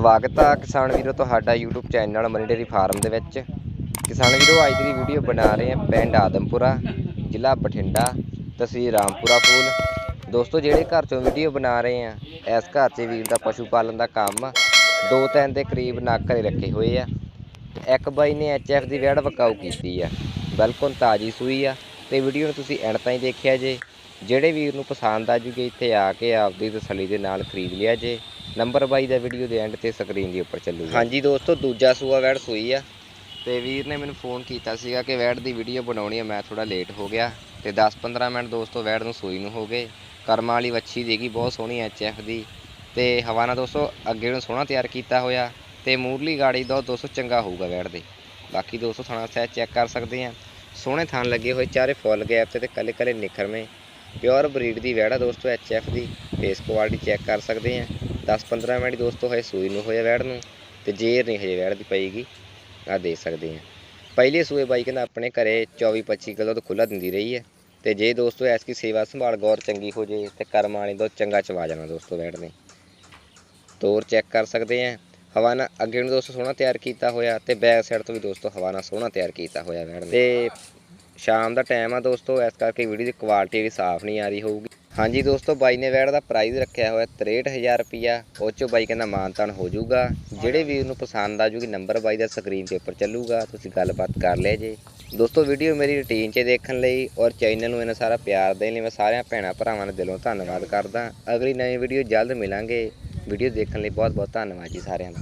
ਸਵਾਗਤ ਆ ਕਿਸਾਨ ਵੀਰੋ ਤੁਹਾਡਾ YouTube ਚੈਨਲ ਮਨੀਡੇਰੀ ਫਾਰਮ ਦੇ ਵਿੱਚ। ਕਿਸਾਨ ਵੀਰੋ, ਅੱਜ ਦੀ ਵੀਡੀਓ ਬਣਾ ਰਹੇ ਹਾਂ ਪਿੰਡ ਆਦਮਪੁਰਾ, ਜ਼ਿਲ੍ਹਾ ਬਠਿੰਡਾ, ਤਹਿਸੀਲ ਰਾਮਪੁਰਾ ਫੂਲ ਦੋਸਤੋ, ਜਿਹੜੇ ਘਰ ਚੋਂ ਵੀਡੀਓ ਬਣਾ ਰਹੇ ਆ ਇਸ ਘਰ 'ਚ ਵੀਰ ਦਾ ਪਸ਼ੂ ਪਾਲਣ ਦਾ ਕੰਮ ਦੋ ਤਿੰਨ ਦੇ ਕਰੀਬ ਨੱਕ ਘਰੇ ਰੱਖੇ ਹੋਏ ਆ। ਇੱਕ ਬਾਈ ਨੇ ਐਚਐਫ ਦੀ ਵੈੜ ਵਕਾਊ ਕੀਤੀ ਆ। ਬਿਲਕੁਲ ਤਾਜੀ ਸੂਈ ਆ ਤੇ ਵੀਡੀਓ ਨੂੰ ਤੁਸੀਂ ਐਂਡ ਤਾਈਂ ਦੇਖਿਆ ਜੇ। ਜਿਹੜੇ ਵੀਰ ਨੂੰ ਪਸੰਦ ਆ ਜੂਗੇ, ਇੱਥੇ ਆ ਕੇ ਆਪਦੀ ਤਸੱਲੀ ਦੇ ਨਾਲ ਖਰੀਦ ਲਿਆ ਜੇ। ਨੰਬਰ ਬਾਈ ਦਾ ਵੀਡੀਓ ਦੇ ਐਂਡ ਤੇ ਸਕਰੀਨ ਦੇ ਉੱਪਰ ਚੱਲੂਗਾ। ਹਾਂਜੀ ਦੋਸਤੋ ਦੂਜਾ ਸੂਆ ਵੈੜ ਸੂਈ ਆ। ਤੇ ਵੀਰ ਨੇ ਮੈਨੂੰ ਫੋਨ ਕੀਤਾ ਸੀਗਾ ਕਿ ਵੈੜ ਦੀ ਵੀਡੀਓ ਬਣਾਉਣੀ ਆ ਮੈਂ ਥੋੜਾ ਲੇਟ ਹੋ ਗਿਆ। ਤੇ 10-15 ਮਿੰਟ ਦੋਸਤੋ ਵੈੜ ਨੂੰ ਸੂਈ ਨੂੰ ਹੋ ਗਏ। ਕਰਮਾਂ ਵਾਲੀ ਵੱਛੀ ਦੇਗੀ ਬਹੁਤ ਸੋਹਣੀ ਐਚਐਫ ਦੀ। ਤੇ ਹਵਾਨਾ ਦੋਸਤੋ ਅੱਗੇ ਨੂੰ ਸੋਹਣਾ ਤਿਆਰ ਕੀਤਾ ਹੋਇਆ। ਤੇ ਮੂਰਲੀ ਗਾੜੀ ਦਾ ਦੋਸਤੋ ਚੰਗਾ ਹੋਊਗਾ ਵੈੜ ਦੇ। ਬਾਕੀ ਦੋਸਤੋ ਥਾਣਾ ਸਹਿ ਚੈੱਕ ਕਰ ਸਕਦੇ ਆ। ਸੋਹਣੇ ਥਾਨ ਲੱਗੇ ਹੋਏ ਚਾਰੇ ਫੁੱਲ ਗੈਪ ਤੇ ਤੇ ਕੱਲੇ ਕੱਲੇ ਨਿਖਰਵੇਂ। ਪਿਓਰ ਬਰੀਡ ਦੀ ਵੈੜ ਆ ਦੋਸਤੋ ਐਚਐਫ ਦੀ। ਫੇਸ ਕੁਆਲਿਟੀ ਚੈੱਕ ਕਰ ਸਕਦੇ ਆ। 10-15 ਮਿੰਟ ਦੋਸਤੋ ਹਜੇ ਸੂਈ ਨੂੰ ਹੋਇਆ ਵੈੜ ਨੂੰ ਤੇ ਜੇਰ ਨਹੀਂ ਹਜੇ ਵੈੜ ਦੀ ਪਈਗੀ। ਆ ਦੇਖ ਸਕਦੇ ਆ। ਪਹਿਲੇ ਸੂਏ ਬਾਈ ਕਹਿੰਦਾ ਆਪਣੇ ਘਰੇ 24-25 ਕਿਲੋ ਤੋਂ ਖੁੱਲਾ ਦਿੰਦੀ ਰਹੀ ਹੈ ਤੇ ਜੇ ਦੋਸਤੋ ਐਸਕੀ ਸੇਵਾ ਸੰਭਾਲ ਗੌਰ ਚੰਗੀ ਹੋ ਜੇ ਤੇ ਕਰਮ ਵਾਲੀ ਤੋਂ ਚੰਗਾ ਚਵਾ ਜਾਣਾ ਦੋਸਤੋ ਵੈੜ ਨੇ। ਤੋਰ ਚੈੱਕ ਕਰ ਸਕਦੇ ਆ। ਹਵਾਨਾ ਅੱਗੇ ਨੂੰ ਦੋਸਤੋ ਸੋਹਣਾ ਤਿਆਰ ਕੀਤਾ ਹੋਇਆ ਤੇ ਬੈਕ ਸਾਈਡ ਤੋਂ ਵੀ ਦੋਸਤੋ ਹਵਾਨਾ ਸੋਹਣਾ ਤਿਆਰ ਕੀਤਾ ਹੋਇਆ ਵੈੜ ਨੇ। ਤੇ ਸ਼ਾਮ ਦਾ ਟਾਈਮ ਆ ਦੋਸਤੋ, ਇਸ ਕਰਕੇ ਵੀਡੀਓ ਦੀ ਕੁਆਲਿਟੀ ਵੀ ਸਾਫ਼ ਨਹੀਂ ਆ ਰਹੀ ਹੋਊਗੀ। ਹਾਂਜੀ ਦੋਸਤੋ, ਬਾਈ ਨੇ ਵੈੜ ਦਾ ਪ੍ਰਾਈਸ ਰੱਖਿਆ ਹੋਇਆ 63000 ਰੁਪਿਆ ਉਹ ਚੋਂ ਬਾਈ ਕਹਿੰਦਾ ਮਾਨਤਾਨ ਹੋ ਜਾਊਗਾ। ਜਿਹੜੇ ਵੀਰ ਨੂੰ ਪਸੰਦ ਆ ਜੂਗੀ ਨੰਬਰ ਬਾਈ ਦਾ ਸਕਰੀਨ ਤੇ ਉੱਪਰ ਚੱਲੂਗਾ। ਤੁਸੀਂ ਗੱਲਬਾਤ ਕਰ ਲਿਆ ਜੇ। ਦੋਸਤੋ ਵੀਡੀਓ ਮੇਰੀ ਰੁਟੀਨ 'ਚ ਦੇਖਣ ਲਈ ਔਰ ਚੈਨਲ ਨੂੰ ਇਹਨਾਂ ਸਾਰਾ ਪਿਆਰ ਦੇਣ ਲਈ ਮੈਂ ਸਾਰਿਆਂ ਭੈਣਾਂ ਭਰਾਵਾਂ ਦਾ ਦਿਲੋਂ ਧੰਨਵਾਦ ਕਰਦਾ। ਅਗਲੀ ਨਵੀਂ ਵੀਡੀਓ ਜਲਦ ਮਿਲਾਂਗੇ। ਵੀਡੀਓ ਦੇਖਣ ਲਈ ਬਹੁਤ ਬਹੁਤ ਧੰਨਵਾਦ ਜੀ ਸਾਰਿਆਂ ਦਾ।